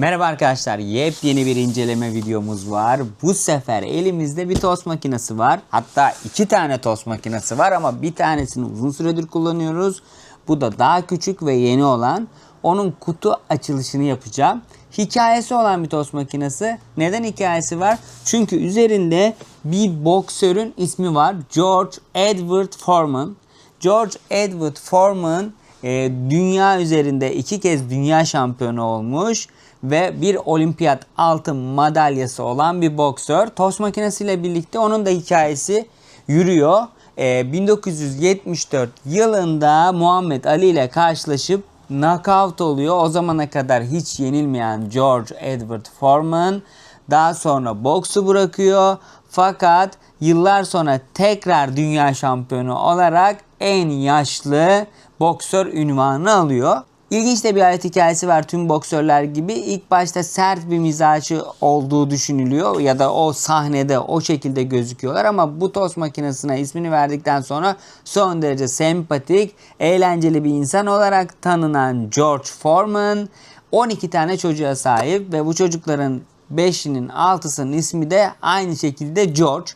Merhaba arkadaşlar, yepyeni bir inceleme videomuz var. Bu sefer elimizde bir tost makinesi var. Hatta iki tane tost makinesi var ama bir tanesini uzun süredir kullanıyoruz. Bu da daha küçük ve yeni olan. Onun kutu açılışını yapacağım. Hikayesi olan bir tost makinesi. Neden hikayesi var? Çünkü üzerinde bir boksörün ismi var. George Edward Foreman. George Edward Foreman e, dünya üzerinde iki kez dünya şampiyonu olmuş ve bir olimpiyat altın madalyası olan bir boksör. Tost makinesiyle birlikte onun da hikayesi yürüyor. E, 1974 yılında Muhammed Ali ile karşılaşıp knockout oluyor. O zamana kadar hiç yenilmeyen George Edward Foreman daha sonra boksu bırakıyor. Fakat yıllar sonra tekrar dünya şampiyonu olarak en yaşlı boksör ünvanını alıyor. İlginç de bir hayat hikayesi var tüm boksörler gibi. İlk başta sert bir mizacı olduğu düşünülüyor ya da o sahnede o şekilde gözüküyorlar ama bu tost makinesine ismini verdikten sonra son derece sempatik, eğlenceli bir insan olarak tanınan George Foreman 12 tane çocuğa sahip ve bu çocukların 5'inin 6'sının ismi de aynı şekilde George.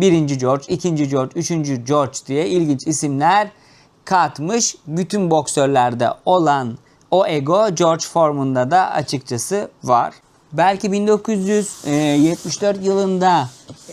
Birinci George, ikinci George, üçüncü George diye ilginç isimler katmış. Bütün boksörlerde olan o ego George Foreman'da da açıkçası var. Belki 1974 yılında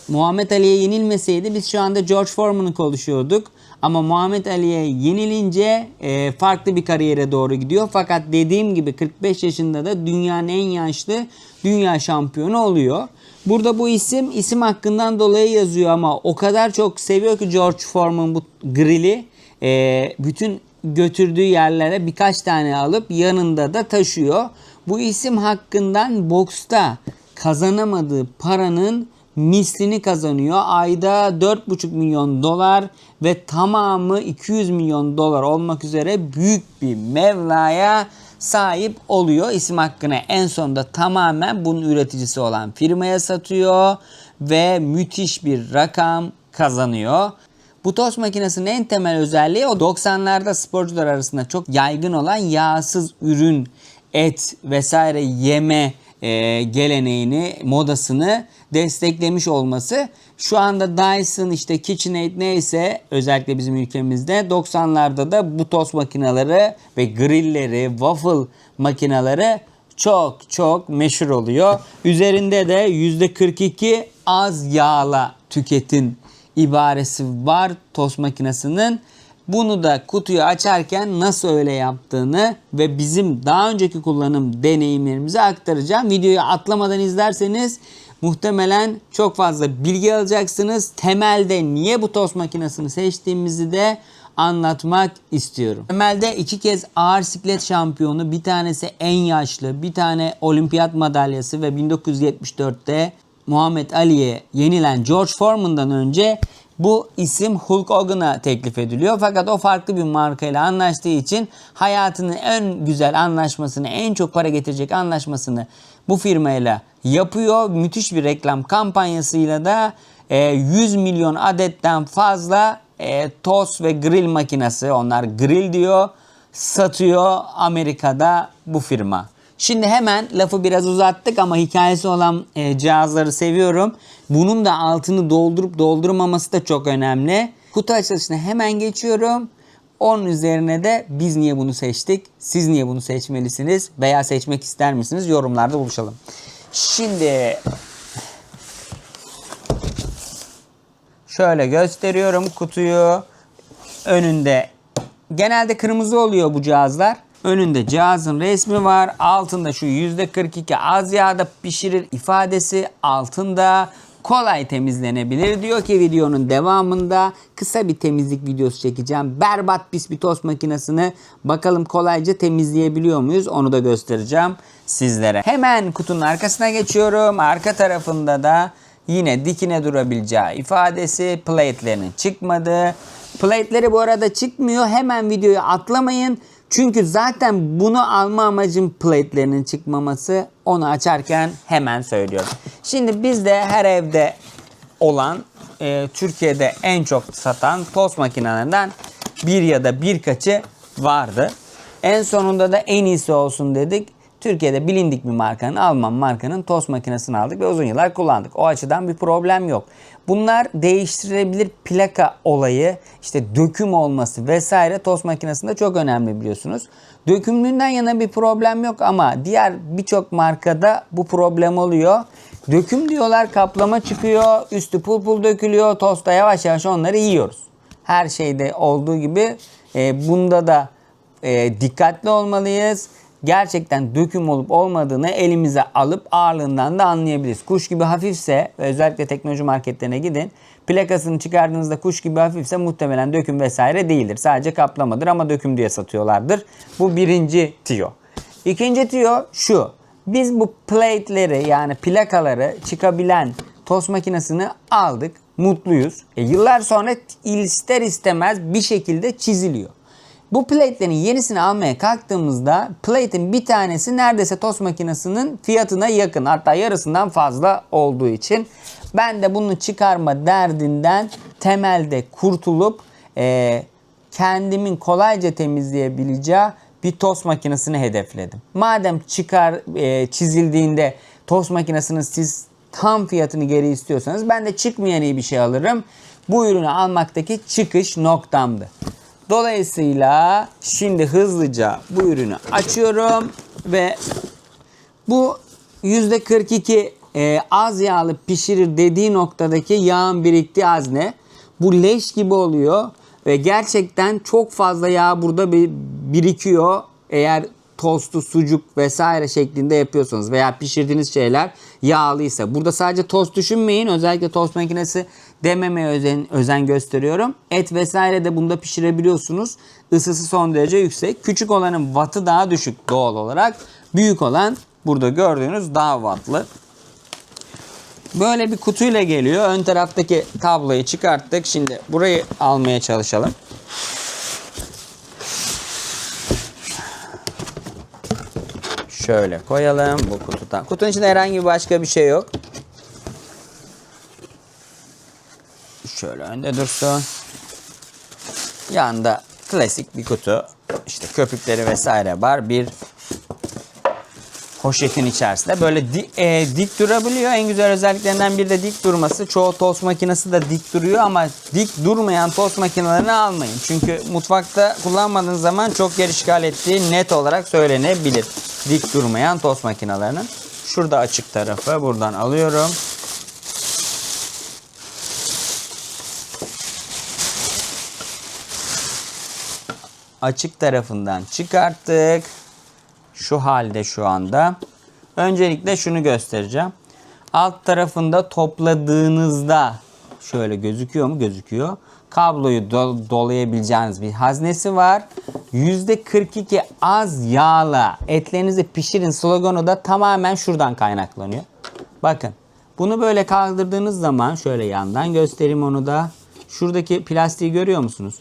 Muhammed Ali'ye yenilmeseydi biz şu anda George Foreman'ı konuşuyorduk. Ama Muhammed Ali'ye yenilince e, farklı bir kariyere doğru gidiyor. Fakat dediğim gibi 45 yaşında da dünyanın en yaşlı dünya şampiyonu oluyor. Burada bu isim isim hakkından dolayı yazıyor ama o kadar çok seviyor ki George Foreman bu grili. E, bütün götürdüğü yerlere birkaç tane alıp yanında da taşıyor. Bu isim hakkından boksta kazanamadığı paranın mislini kazanıyor. Ayda 4,5 milyon dolar ve tamamı 200 milyon dolar olmak üzere büyük bir mevlaya sahip oluyor. İsim hakkını en sonunda tamamen bunun üreticisi olan firmaya satıyor ve müthiş bir rakam kazanıyor. Bu tost makinesinin en temel özelliği o 90'larda sporcular arasında çok yaygın olan yağsız ürün, et vesaire yeme e, geleneğini, modasını desteklemiş olması. Şu anda Dyson işte KitchenAid neyse özellikle bizim ülkemizde 90'larda da bu tost makineleri ve grilleri, waffle makineleri çok çok meşhur oluyor. Üzerinde de %42 az yağla tüketin ibaresi var tost makinesinin. Bunu da kutuyu açarken nasıl öyle yaptığını ve bizim daha önceki kullanım deneyimlerimizi aktaracağım. Videoyu atlamadan izlerseniz muhtemelen çok fazla bilgi alacaksınız. Temelde niye bu tost makinesini seçtiğimizi de anlatmak istiyorum. Temelde iki kez ağır siklet şampiyonu, bir tanesi en yaşlı, bir tane olimpiyat madalyası ve 1974'te Muhammed Ali'ye yenilen George Foreman'dan önce bu isim Hulk Hogan'a teklif ediliyor. Fakat o farklı bir markayla anlaştığı için hayatının en güzel anlaşmasını, en çok para getirecek anlaşmasını bu firmayla yapıyor. Müthiş bir reklam kampanyasıyla da 100 milyon adetten fazla e, tost ve grill makinesi, onlar grill diyor, satıyor Amerika'da bu firma. Şimdi hemen lafı biraz uzattık ama hikayesi olan e, cihazları seviyorum. Bunun da altını doldurup doldurmaması da çok önemli. Kutu açılışına hemen geçiyorum. Onun üzerine de biz niye bunu seçtik? Siz niye bunu seçmelisiniz? Veya seçmek ister misiniz? Yorumlarda buluşalım. Şimdi şöyle gösteriyorum kutuyu. Önünde genelde kırmızı oluyor bu cihazlar. Önünde cihazın resmi var. Altında şu %42 az yağda pişirir ifadesi altında kolay temizlenebilir. Diyor ki videonun devamında kısa bir temizlik videosu çekeceğim. Berbat pis bir tost makinesini bakalım kolayca temizleyebiliyor muyuz onu da göstereceğim sizlere. Hemen kutunun arkasına geçiyorum. Arka tarafında da yine dikine durabileceği ifadesi plate'lerinin çıkmadı. Plate'leri bu arada çıkmıyor. Hemen videoyu atlamayın. Çünkü zaten bunu alma amacım plate'lerinin çıkmaması. Onu açarken hemen söylüyorum. Şimdi bizde her evde olan e, Türkiye'de en çok satan tost makinelerinden bir ya da birkaçı vardı. En sonunda da en iyisi olsun dedik. Türkiye'de bilindik bir markanın, Alman markanın tost makinesini aldık ve uzun yıllar kullandık. O açıdan bir problem yok. Bunlar değiştirilebilir plaka olayı, işte döküm olması vesaire tost makinesinde çok önemli biliyorsunuz. Dökümlüğünden yana bir problem yok ama diğer birçok markada bu problem oluyor. Döküm diyorlar kaplama çıkıyor, üstü pul pul dökülüyor, tosta yavaş yavaş onları yiyoruz. Her şeyde olduğu gibi e, bunda da e, dikkatli olmalıyız. Gerçekten döküm olup olmadığını elimize alıp ağırlığından da anlayabiliriz. Kuş gibi hafifse özellikle teknoloji marketlerine gidin. Plakasını çıkardığınızda kuş gibi hafifse muhtemelen döküm vesaire değildir. Sadece kaplamadır ama döküm diye satıyorlardır. Bu birinci tiyo. İkinci tiyo şu. Biz bu plate'leri yani plakaları çıkabilen tost makinesini aldık. Mutluyuz. E, yıllar sonra ister istemez bir şekilde çiziliyor. Bu plate'lerin yenisini almaya kalktığımızda plate'in bir tanesi neredeyse tost makinesinin fiyatına yakın. Hatta yarısından fazla olduğu için ben de bunu çıkarma derdinden temelde kurtulup e, kendimin kolayca temizleyebileceği bir tost makinesini hedefledim. Madem çıkar e, çizildiğinde tost makinesinin siz tam fiyatını geri istiyorsanız ben de çıkmayan iyi bir şey alırım. Bu ürünü almaktaki çıkış noktamdı. Dolayısıyla şimdi hızlıca bu ürünü açıyorum ve bu %42 e, az yağlı pişirir dediği noktadaki yağın biriktiği hazne. Bu leş gibi oluyor ve gerçekten çok fazla yağ burada bir birikiyor. Eğer tostu, sucuk vesaire şeklinde yapıyorsanız veya pişirdiğiniz şeyler yağlıysa. Burada sadece tost düşünmeyin. Özellikle tost makinesi dememeye özen, özen gösteriyorum. Et vesaire de bunda pişirebiliyorsunuz. Isısı son derece yüksek. Küçük olanın wattı daha düşük doğal olarak. Büyük olan burada gördüğünüz daha wattlı. Böyle bir kutuyla geliyor. Ön taraftaki tabloyu çıkarttık. Şimdi burayı almaya çalışalım. Şöyle koyalım bu kutudan. Kutunun içinde herhangi başka bir şey yok. Şöyle önde dursun. Yanında klasik bir kutu. İşte köpükleri vesaire var. Bir poşetin içerisinde böyle di, e, dik durabiliyor. En güzel özelliklerinden biri de dik durması. Çoğu tost makinesi de dik duruyor ama dik durmayan tost makinelerini almayın. Çünkü mutfakta kullanmadığınız zaman çok yer işgal ettiği net olarak söylenebilir. Dik durmayan tost makinelerinin. Şurada açık tarafı buradan alıyorum. Açık tarafından çıkarttık şu halde şu anda. Öncelikle şunu göstereceğim. Alt tarafında topladığınızda şöyle gözüküyor mu? Gözüküyor. Kabloyu do- dolayabileceğiniz bir haznesi var. %42 az yağla etlerinizi pişirin sloganı da tamamen şuradan kaynaklanıyor. Bakın bunu böyle kaldırdığınız zaman şöyle yandan göstereyim onu da. Şuradaki plastiği görüyor musunuz?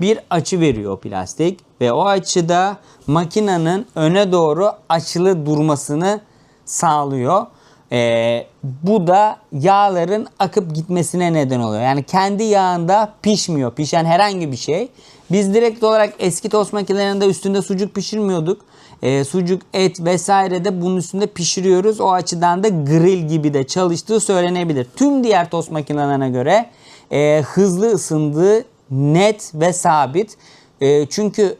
Bir açı veriyor plastik ve o açıda makinenin öne doğru açılı durmasını sağlıyor. Ee, bu da yağların akıp gitmesine neden oluyor. Yani kendi yağında pişmiyor. Pişen herhangi bir şey. Biz direkt olarak eski tost makinelerinde üstünde sucuk pişirmiyorduk. Ee, sucuk, et vesaire de bunun üstünde pişiriyoruz. O açıdan da grill gibi de çalıştığı söylenebilir. Tüm diğer tost makinelerine göre e, hızlı ısındığı net ve sabit. E, çünkü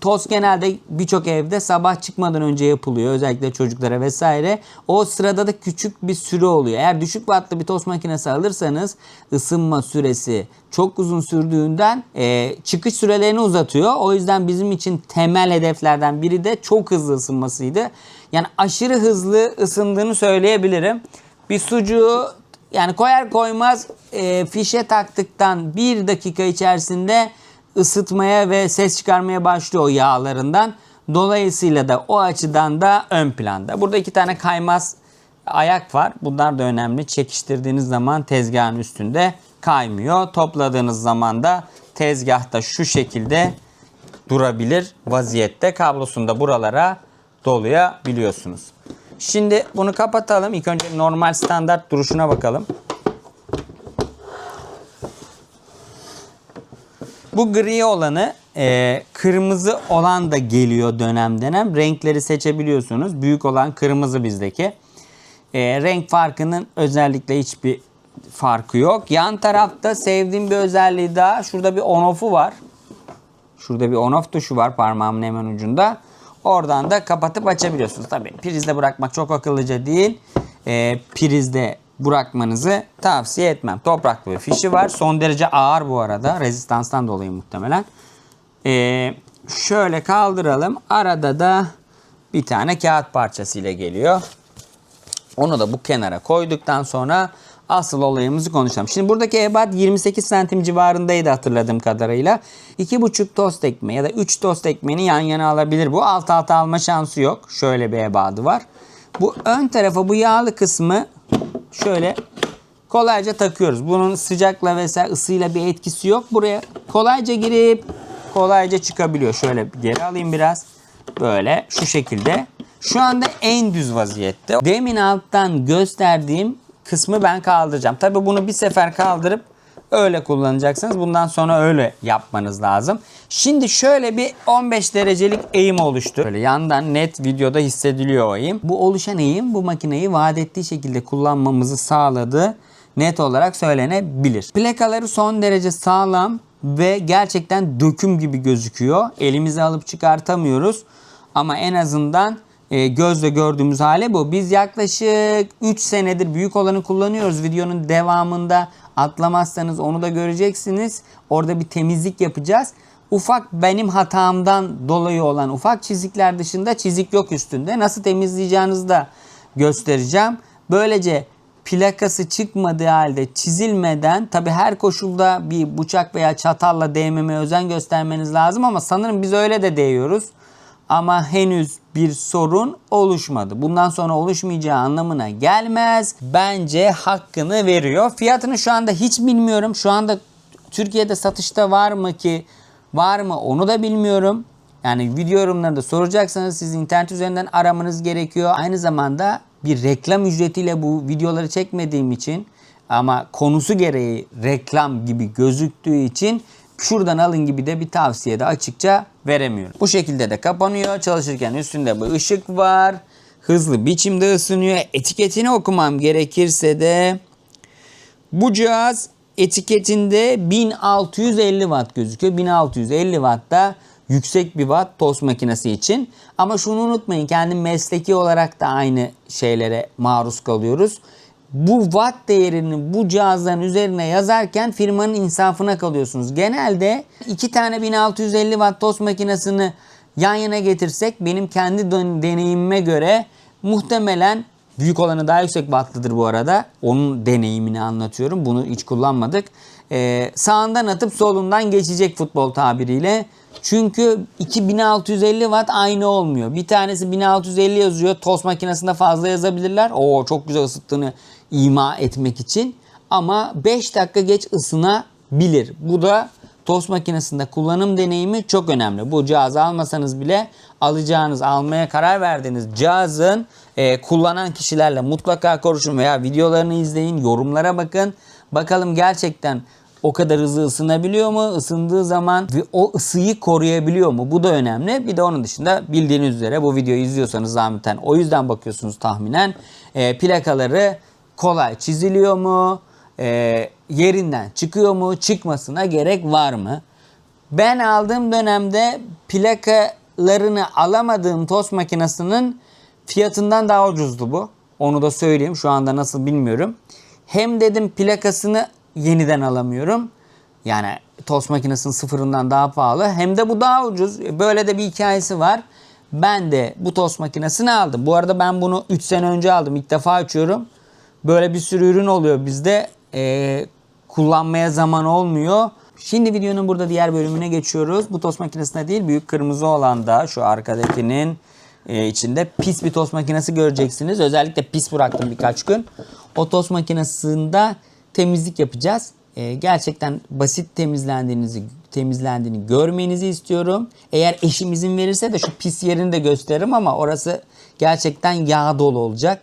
tost genelde birçok evde sabah çıkmadan önce yapılıyor. Özellikle çocuklara vesaire. O sırada da küçük bir süre oluyor. Eğer düşük wattlı bir tost makinesi alırsanız ısınma süresi çok uzun sürdüğünden e, çıkış sürelerini uzatıyor. O yüzden bizim için temel hedeflerden biri de çok hızlı ısınmasıydı. Yani aşırı hızlı ısındığını söyleyebilirim. Bir sucuğu yani koyar koymaz e, fişe taktıktan bir dakika içerisinde ısıtmaya ve ses çıkarmaya başlıyor o yağlarından. Dolayısıyla da o açıdan da ön planda. Burada iki tane kaymaz ayak var. Bunlar da önemli. Çekiştirdiğiniz zaman tezgahın üstünde kaymıyor. Topladığınız zaman da tezgahta şu şekilde durabilir vaziyette. Kablosunu da buralara dolayabiliyorsunuz. Şimdi bunu kapatalım. İlk önce normal standart duruşuna bakalım. Bu gri olanı e, kırmızı olan da geliyor dönem dönem. Renkleri seçebiliyorsunuz. Büyük olan kırmızı bizdeki. E, renk farkının özellikle hiçbir farkı yok. Yan tarafta sevdiğim bir özelliği daha. Şurada bir on off'u var. Şurada bir on off tuşu var parmağımın hemen ucunda. Oradan da kapatıp açabiliyorsunuz. Tabii prizde bırakmak çok akıllıca değil. Ee, prizde bırakmanızı tavsiye etmem. Topraklı bir fişi var. Son derece ağır bu arada. Rezistanstan dolayı muhtemelen. Ee, şöyle kaldıralım. Arada da bir tane kağıt parçası ile geliyor. Onu da bu kenara koyduktan sonra asıl olayımızı konuşalım. Şimdi buradaki ebat 28 santim civarındaydı hatırladığım kadarıyla. 2,5 tost ekmeği ya da 3 tost ekmeğini yan yana alabilir bu. Alt alta alma şansı yok. Şöyle bir ebadı var. Bu ön tarafa bu yağlı kısmı şöyle kolayca takıyoruz. Bunun sıcakla vesaire ısıyla bir etkisi yok. Buraya kolayca girip kolayca çıkabiliyor. Şöyle geri alayım biraz. Böyle şu şekilde. Şu anda en düz vaziyette. Demin alttan gösterdiğim kısmı ben kaldıracağım. Tabi bunu bir sefer kaldırıp öyle kullanacaksınız. Bundan sonra öyle yapmanız lazım. Şimdi şöyle bir 15 derecelik eğim oluştu. Böyle yandan net videoda hissediliyor o eğim. Bu oluşan eğim bu makineyi vaat ettiği şekilde kullanmamızı sağladı. Net olarak söylenebilir. Plakaları son derece sağlam ve gerçekten döküm gibi gözüküyor. Elimize alıp çıkartamıyoruz. Ama en azından e, gözle gördüğümüz hale bu. Biz yaklaşık 3 senedir büyük olanı kullanıyoruz. Videonun devamında atlamazsanız onu da göreceksiniz. Orada bir temizlik yapacağız. Ufak benim hatamdan dolayı olan ufak çizikler dışında çizik yok üstünde. Nasıl temizleyeceğinizi de göstereceğim. Böylece plakası çıkmadığı halde çizilmeden tabi her koşulda bir bıçak veya çatalla değmemeye özen göstermeniz lazım ama sanırım biz öyle de değiyoruz ama henüz bir sorun oluşmadı. Bundan sonra oluşmayacağı anlamına gelmez. Bence hakkını veriyor. Fiyatını şu anda hiç bilmiyorum. Şu anda Türkiye'de satışta var mı ki var mı onu da bilmiyorum. Yani video yorumlarında soracaksanız siz internet üzerinden aramanız gerekiyor. Aynı zamanda bir reklam ücretiyle bu videoları çekmediğim için ama konusu gereği reklam gibi gözüktüğü için şuradan alın gibi de bir tavsiye de açıkça veremiyorum. Bu şekilde de kapanıyor. Çalışırken üstünde bu ışık var. Hızlı biçimde ısınıyor. Etiketini okumam gerekirse de bu cihaz etiketinde 1650 watt gözüküyor. 1650 watt da yüksek bir watt tost makinesi için. Ama şunu unutmayın kendim mesleki olarak da aynı şeylere maruz kalıyoruz bu watt değerini bu cihazların üzerine yazarken firmanın insafına kalıyorsunuz. Genelde iki tane 1650 watt tost makinesini yan yana getirsek benim kendi deneyimime göre muhtemelen büyük olanı daha yüksek wattlıdır bu arada. Onun deneyimini anlatıyorum. Bunu hiç kullanmadık. Ee, sağından atıp solundan geçecek futbol tabiriyle. Çünkü 2650 watt aynı olmuyor. Bir tanesi 1650 yazıyor. Tost makinesinde fazla yazabilirler. Oo çok güzel ısıttığını ima etmek için. Ama 5 dakika geç ısınabilir. Bu da tost makinesinde kullanım deneyimi çok önemli. Bu cihazı almasanız bile alacağınız, almaya karar verdiğiniz cihazın e, kullanan kişilerle mutlaka konuşun veya videolarını izleyin, yorumlara bakın. Bakalım gerçekten o kadar hızlı ısınabiliyor mu? Isındığı zaman o ısıyı koruyabiliyor mu? Bu da önemli. Bir de onun dışında bildiğiniz üzere bu videoyu izliyorsanız zahmeten o yüzden bakıyorsunuz tahminen. E, plakaları kolay çiziliyor mu? E, yerinden çıkıyor mu? Çıkmasına gerek var mı? Ben aldığım dönemde plakalarını alamadığım tost makinesinin fiyatından daha ucuzdu bu. Onu da söyleyeyim. Şu anda nasıl bilmiyorum. Hem dedim plakasını yeniden alamıyorum. Yani tost makinesinin sıfırından daha pahalı. Hem de bu daha ucuz. Böyle de bir hikayesi var. Ben de bu tost makinesini aldım. Bu arada ben bunu 3 sene önce aldım. İlk defa açıyorum. Böyle bir sürü ürün oluyor bizde. Ee, kullanmaya zaman olmuyor. Şimdi videonun burada diğer bölümüne geçiyoruz. Bu tost makinesinde değil büyük kırmızı olan da şu arkadakinin e, içinde pis bir tost makinesi göreceksiniz. Özellikle pis bıraktım birkaç gün. O tost makinesinde temizlik yapacağız. E, gerçekten basit temizlendiğinizi temizlendiğini görmenizi istiyorum. Eğer eşim izin verirse de şu pis yerini de gösteririm ama orası gerçekten yağ dolu olacak.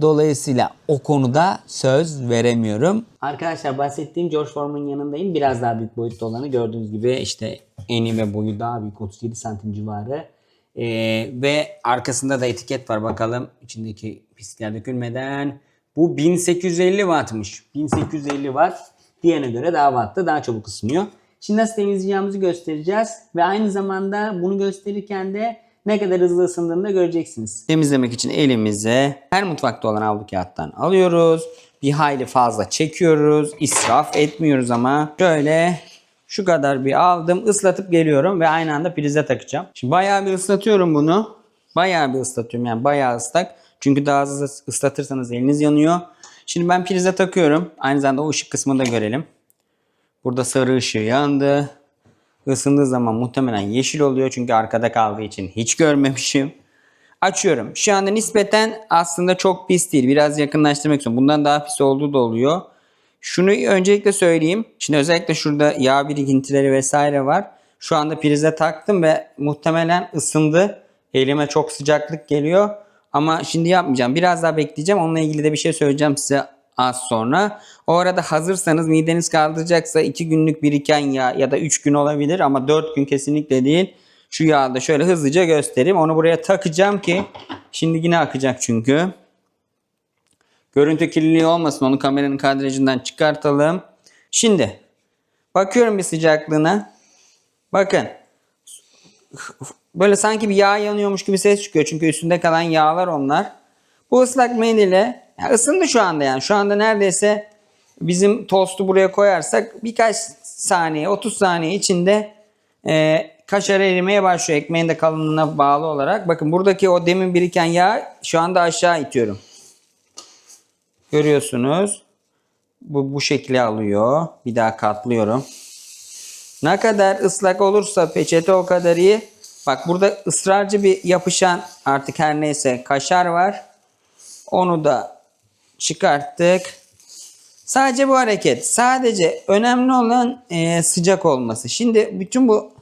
Dolayısıyla o konuda söz veremiyorum. Arkadaşlar bahsettiğim George Foreman'ın yanındayım. Biraz daha büyük boyutta olanı gördüğünüz gibi işte eni ve boyu daha büyük 37 santim civarı. Ee, ve arkasında da etiket var bakalım içindeki pislikler dökülmeden. Bu 1850 wattmış. 1850 watt diğerine göre daha wattlı daha çabuk ısınıyor. Şimdi nasıl temizleyeceğimizi göstereceğiz ve aynı zamanda bunu gösterirken de ne kadar hızlı ısındığını da göreceksiniz. Temizlemek için elimize her mutfakta olan havlu kağıttan alıyoruz. Bir hayli fazla çekiyoruz. İsraf etmiyoruz ama şöyle şu kadar bir aldım ıslatıp geliyorum ve aynı anda prize takacağım. Şimdi bayağı bir ıslatıyorum bunu. Bayağı bir ıslatıyorum yani bayağı ıslak. Çünkü daha hızlı ıslatırsanız eliniz yanıyor. Şimdi ben prize takıyorum. Aynı zamanda o ışık kısmını da görelim. Burada sarı ışığı yandı. Isındığı zaman muhtemelen yeşil oluyor çünkü arkada kaldığı için hiç görmemişim. Açıyorum. Şu anda nispeten aslında çok pis değil. Biraz yakınlaştırmak istiyorum. Bundan daha pis olduğu da oluyor. Şunu öncelikle söyleyeyim. Şimdi özellikle şurada yağ birikintileri vesaire var. Şu anda prize taktım ve muhtemelen ısındı. Elime çok sıcaklık geliyor. Ama şimdi yapmayacağım. Biraz daha bekleyeceğim. Onunla ilgili de bir şey söyleyeceğim size az sonra. O arada hazırsanız mideniz kaldıracaksa 2 günlük biriken yağ ya da 3 gün olabilir ama 4 gün kesinlikle değil. Şu yağı da şöyle hızlıca göstereyim. Onu buraya takacağım ki şimdi yine akacak çünkü. Görüntü kirliliği olmasın. Onu kameranın kadrajından çıkartalım. Şimdi bakıyorum bir sıcaklığına. Bakın. Böyle sanki bir yağ yanıyormuş gibi ses çıkıyor. Çünkü üstünde kalan yağlar onlar. Bu ıslak mendile ya ısındı şu anda yani. Şu anda neredeyse bizim tostu buraya koyarsak birkaç saniye 30 saniye içinde e, kaşar erimeye başlıyor. Ekmeğin de kalınlığına bağlı olarak. Bakın buradaki o demin biriken yağ şu anda aşağı itiyorum. Görüyorsunuz. Bu bu şekli alıyor. Bir daha katlıyorum. Ne kadar ıslak olursa peçete o kadar iyi. Bak burada ısrarcı bir yapışan artık her neyse kaşar var. Onu da çıkarttık. Sadece bu hareket. Sadece önemli olan e, sıcak olması. Şimdi bütün bu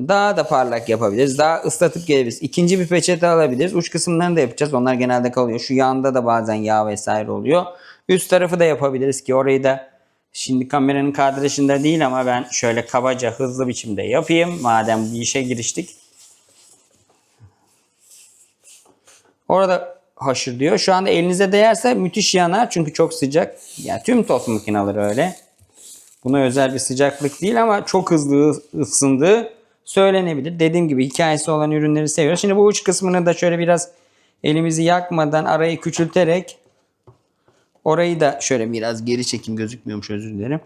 daha da parlak yapabiliriz. Daha ıslatıp gelebiliriz. İkinci bir peçete alabiliriz. Uç kısımlarını da yapacağız. Onlar genelde kalıyor. Şu yanda da bazen yağ vesaire oluyor. Üst tarafı da yapabiliriz ki orayı da şimdi kameranın kadrajında değil ama ben şöyle kabaca hızlı biçimde yapayım. Madem bir işe giriştik. Orada haşır diyor. Şu anda elinize değerse müthiş yanar çünkü çok sıcak. Yani tüm tost makineleri öyle. Buna özel bir sıcaklık değil ama çok hızlı ısındığı söylenebilir. Dediğim gibi hikayesi olan ürünleri seviyoruz. Şimdi bu uç kısmını da şöyle biraz elimizi yakmadan arayı küçülterek orayı da şöyle biraz geri çekim gözükmüyormuş özür dilerim.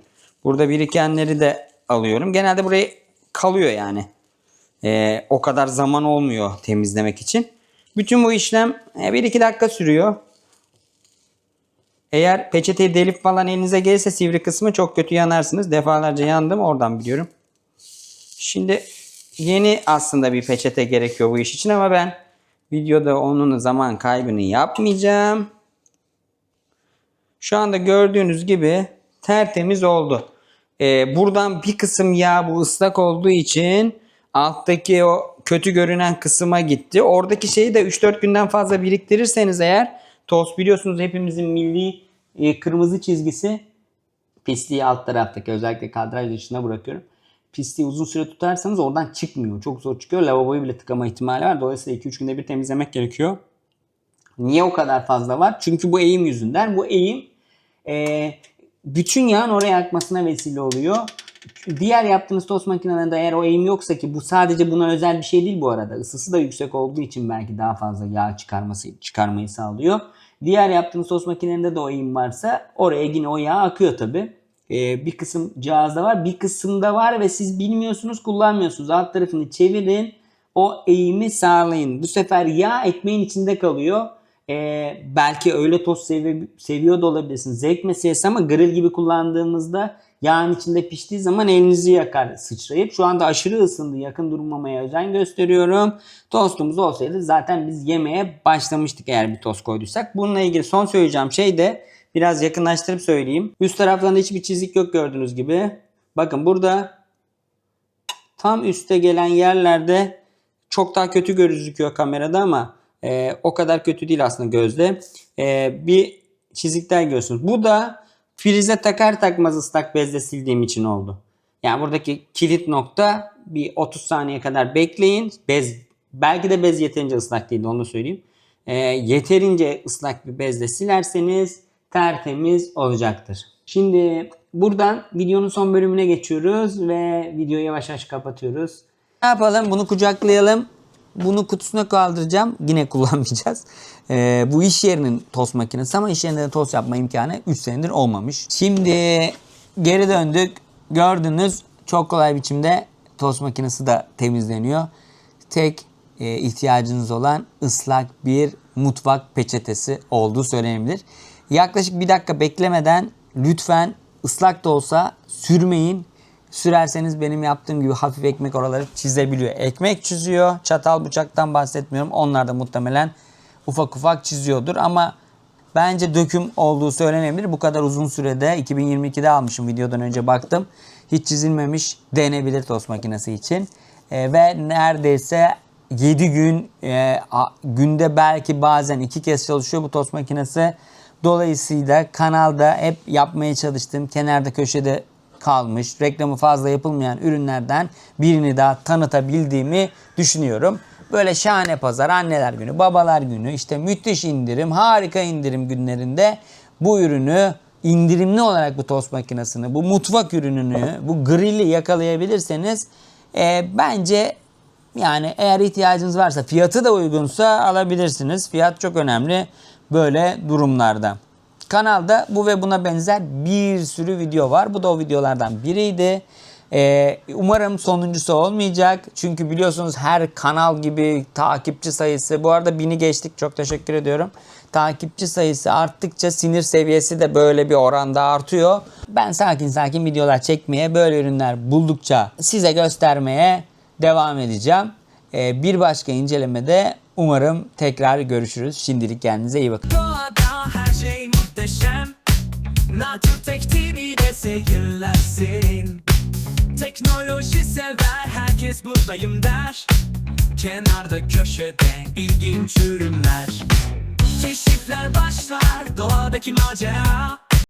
Burada birikenleri de alıyorum. Genelde buraya kalıyor yani. Ee, o kadar zaman olmuyor temizlemek için. Bütün bu işlem 1-2 dakika sürüyor. Eğer peçeteyi delip falan elinize gelirse sivri kısmı çok kötü yanarsınız. Defalarca yandım oradan biliyorum. Şimdi yeni aslında bir peçete gerekiyor bu iş için ama ben videoda onun zaman kaybını yapmayacağım. Şu anda gördüğünüz gibi tertemiz oldu. Ee, buradan bir kısım yağ bu ıslak olduğu için alttaki o kötü görünen kısma gitti. Oradaki şeyi de 3-4 günden fazla biriktirirseniz eğer tost biliyorsunuz hepimizin milli e, kırmızı çizgisi pisliği alt taraftaki özellikle kadraj dışına bırakıyorum. Pisliği uzun süre tutarsanız oradan çıkmıyor. Çok zor çıkıyor. Lavaboyu bile tıkama ihtimali var. Dolayısıyla 2-3 günde bir temizlemek gerekiyor. Niye o kadar fazla var? Çünkü bu eğim yüzünden. Bu eğim e, bütün yağın oraya akmasına vesile oluyor. Diğer yaptığınız tost makinelerinde eğer o eğim yoksa ki bu sadece buna özel bir şey değil bu arada. Isısı da yüksek olduğu için belki daha fazla yağ çıkarması çıkarmayı sağlıyor. Diğer yaptığınız tost makinelerinde de o eğim varsa oraya yine o yağ akıyor tabi. Ee, bir kısım cihazda var bir kısımda var ve siz bilmiyorsunuz kullanmıyorsunuz. Alt tarafını çevirin o eğimi sağlayın. Bu sefer yağ ekmeğin içinde kalıyor. Ee, belki öyle tost sevi- seviyor da olabilirsiniz. Zevk meselesi ama grill gibi kullandığımızda yağın içinde piştiği zaman elinizi yakar sıçrayıp. Şu anda aşırı ısındı. Yakın durmamaya özen gösteriyorum. Tostumuz olsaydı zaten biz yemeye başlamıştık eğer bir tost koyduysak. Bununla ilgili son söyleyeceğim şey de biraz yakınlaştırıp söyleyeyim. Üst taraftan da hiçbir çizik yok gördüğünüz gibi. Bakın burada tam üste gelen yerlerde çok daha kötü gözüküyor kamerada ama e, o kadar kötü değil aslında gözde. E, bir çizikler görüyorsunuz. Bu da prize takar takmaz ıslak bezle sildiğim için oldu. Yani buradaki kilit nokta bir 30 saniye kadar bekleyin. Bez belki de bez yeterince ıslak değildi onu da söyleyeyim. E, yeterince ıslak bir bezle silerseniz tertemiz olacaktır. Şimdi buradan videonun son bölümüne geçiyoruz ve videoyu yavaş yavaş kapatıyoruz. Ne yapalım? Bunu kucaklayalım. Bunu kutusuna kaldıracağım. Yine kullanmayacağız. Ee, bu iş yerinin tost makinesi ama iş yerinde de tost yapma imkanı 3 senedir olmamış. Şimdi geri döndük. Gördünüz çok kolay biçimde tost makinesi de temizleniyor. Tek e, ihtiyacınız olan ıslak bir mutfak peçetesi olduğu söylenebilir. Yaklaşık bir dakika beklemeden lütfen ıslak da olsa sürmeyin. Sürerseniz benim yaptığım gibi hafif ekmek oraları çizebiliyor. Ekmek çiziyor. Çatal bıçaktan bahsetmiyorum. Onlar da muhtemelen ufak ufak çiziyordur ama bence döküm olduğu söylenebilir. Bu kadar uzun sürede 2022'de almışım videodan önce baktım. Hiç çizilmemiş denebilir tost makinesi için. E, ve neredeyse 7 gün e, günde belki bazen iki kez çalışıyor bu tost makinesi. Dolayısıyla kanalda hep yapmaya çalıştığım kenarda köşede kalmış, reklamı fazla yapılmayan ürünlerden birini daha tanıtabildiğimi düşünüyorum. Böyle şahane pazar, anneler günü, babalar günü, işte müthiş indirim, harika indirim günlerinde bu ürünü indirimli olarak bu tost makinesini, bu mutfak ürününü, bu grilli yakalayabilirseniz e, bence yani eğer ihtiyacınız varsa fiyatı da uygunsa alabilirsiniz. Fiyat çok önemli böyle durumlarda. Kanalda bu ve buna benzer bir sürü video var. Bu da o videolardan biriydi. Ee, umarım sonuncusu olmayacak. Çünkü biliyorsunuz her kanal gibi takipçi sayısı. Bu arada bini geçtik. Çok teşekkür ediyorum. Takipçi sayısı arttıkça sinir seviyesi de böyle bir oranda artıyor. Ben sakin sakin videolar çekmeye, böyle ürünler buldukça size göstermeye devam edeceğim. Ee, bir başka incelemede umarım tekrar görüşürüz. Şimdilik kendinize iyi bakın. Doğada her şey muhteşem. Naturtek TV'de seyirlersin Teknoloji sever herkes buradayım der. Kenarda köşede ilginç ürünler. Keşifler başlar doğadaki macera